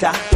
tá?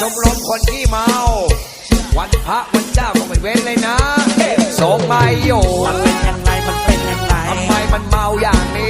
ชมรมคนที่เมา วันพระวันเจ้าก็ไม่เว้นเลยนะสมไม่อยู่มันเป็นยังไงมันเป็นยังไงทำไมมันเมาอย่างนี้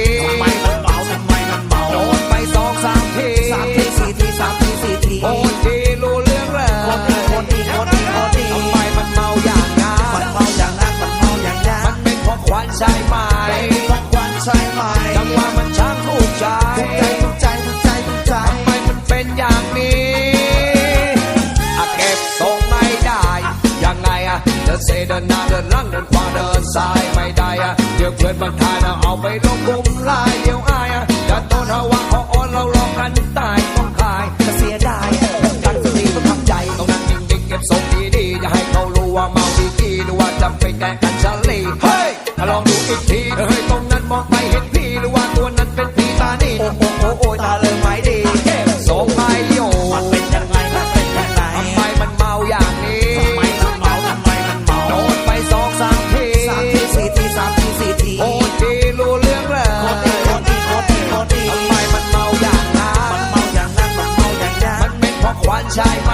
ถ้าลองดูอีกทีเฮ้ยตรงนั้นมองไปเห็นพี่หรือว่าตัวนั้นเป็นพี่ตานี่โอ้โอ้โอ้โอ้ตาเลิงไม่ดีสงไม้โยมันเป็นยังไงมันเป็นยังไงทำไมมันเมาอย่างนี้ทำไมมันเมาทำไมมันเมาโดนไปสองสามทีสามทีสี่ทีสามทีสี่ทีโอ้ทีรู้เรื่องเลยโคตรดีโคตรดีโคตรดีคตดีทำไมมันเมาอย่างนั้นมันเมาอย่างนั้นมันเมาอย่างนั้นมันเป็นเพราะควันใช่ไหม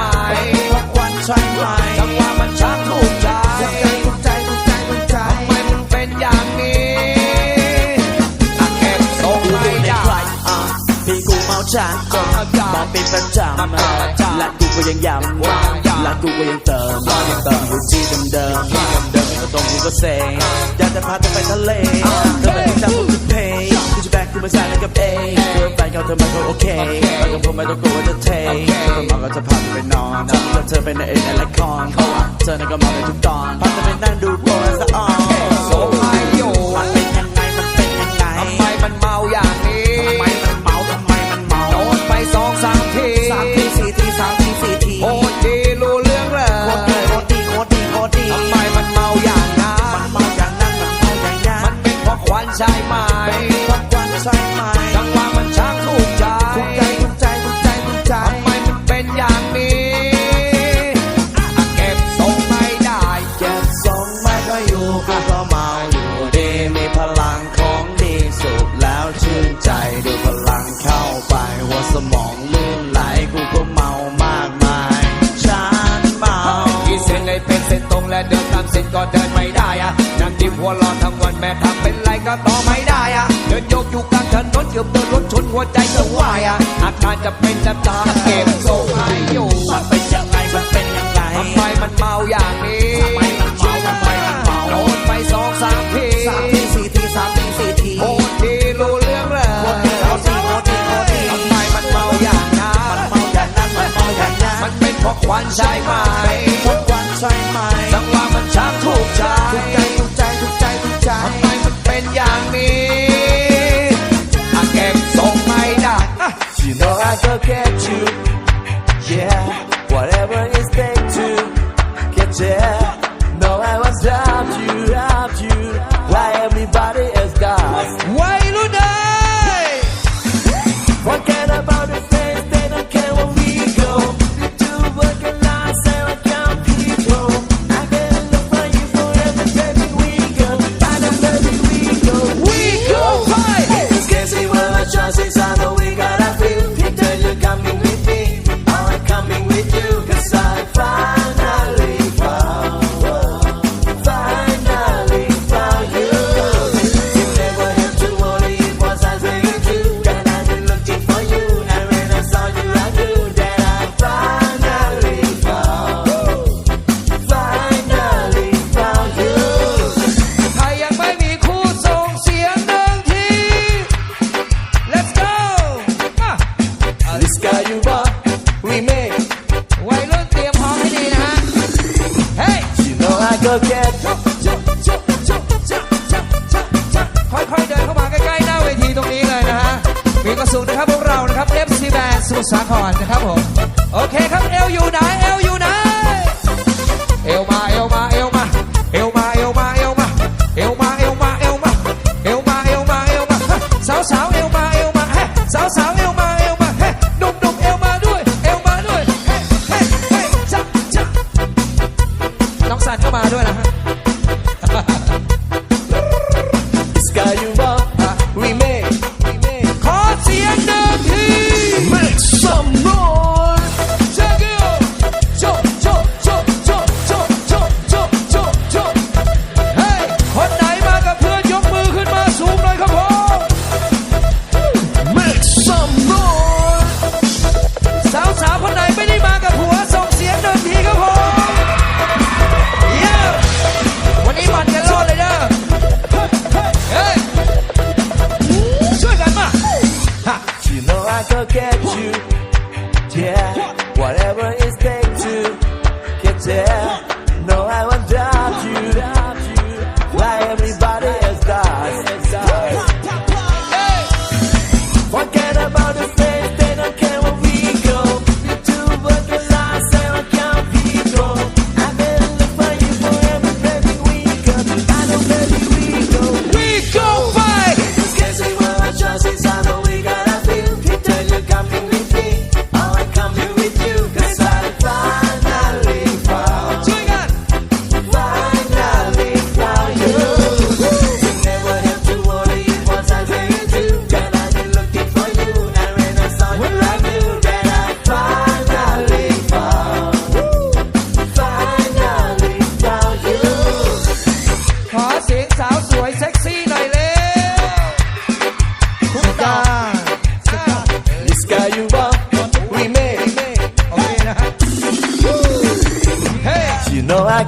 ประจำและกูก็ยังย้ำและกูก็ยังเติมเติมอยู่ที่เดิมๆเดิมๆก็ตรงนี้ก็เซ็งอยากจะพาเธอไปทะเลเธอไม่ได้จำผมจะเพลงกูจะแบกกูมาใส่ในกับเองเพื่อแฟนเขาเธอมันก็โอเคไปกับผมไม่ต้องกลัวจะเทคนมาก็จะพาเธอไปนอนแล้วเธอไปในเอ็นในละครเธอนั้นก็มาในทุกตอนพาเธอไปนั่งดูบอลณสะออน ใช่ไหม อะนั่งดิบหัวรอทั้งวันแม่ทำเป็นไรก็ต่อไม่ได้อะเดินโยกอยู่กลางถนนเกือบโดนรถชนหัวใจจะวายอะอาการจะเป็นจะตายเก็บโซ่ไออยู่มันเป็นยังไงมันเป็นยังไงทำไมมันเมาอย่างนี้ทำไมมันเมาทำไมมันเมาโดนไปสองสามทีสามทีสี่ทีสามทีสี่ทีโอ้ทีรู้เรื่องเลยโอ้ทีโอ้ทีโอ้รดีทำไมมันเมาอย่างนั้มันเมาอย่างนั้มันเม่างนั้าควันใช่หม สาครนะครับผม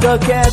I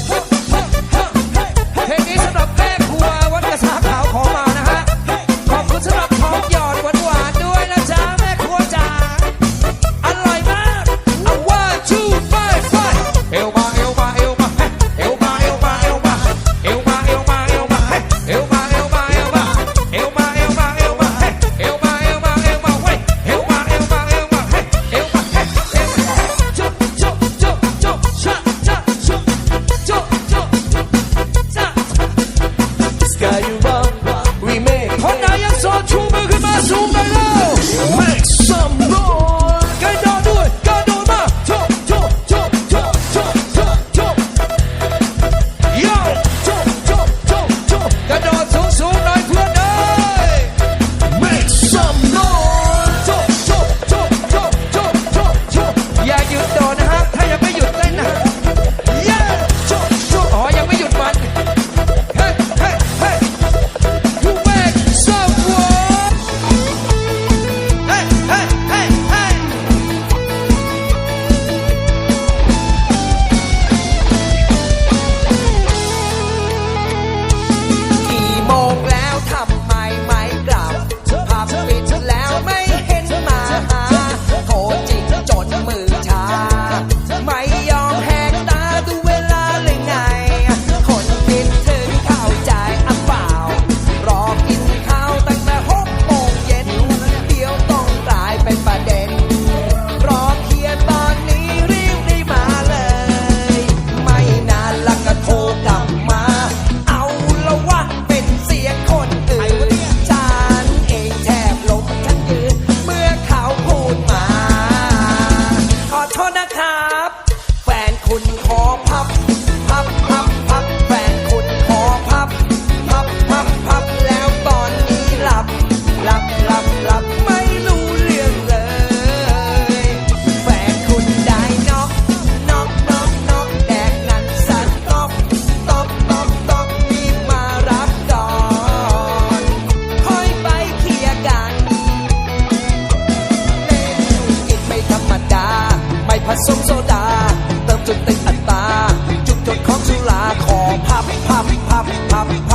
up. ผสมโซดา เติมจนเต็มอัตรา จุดจบของสุราขอพับพับพับพับ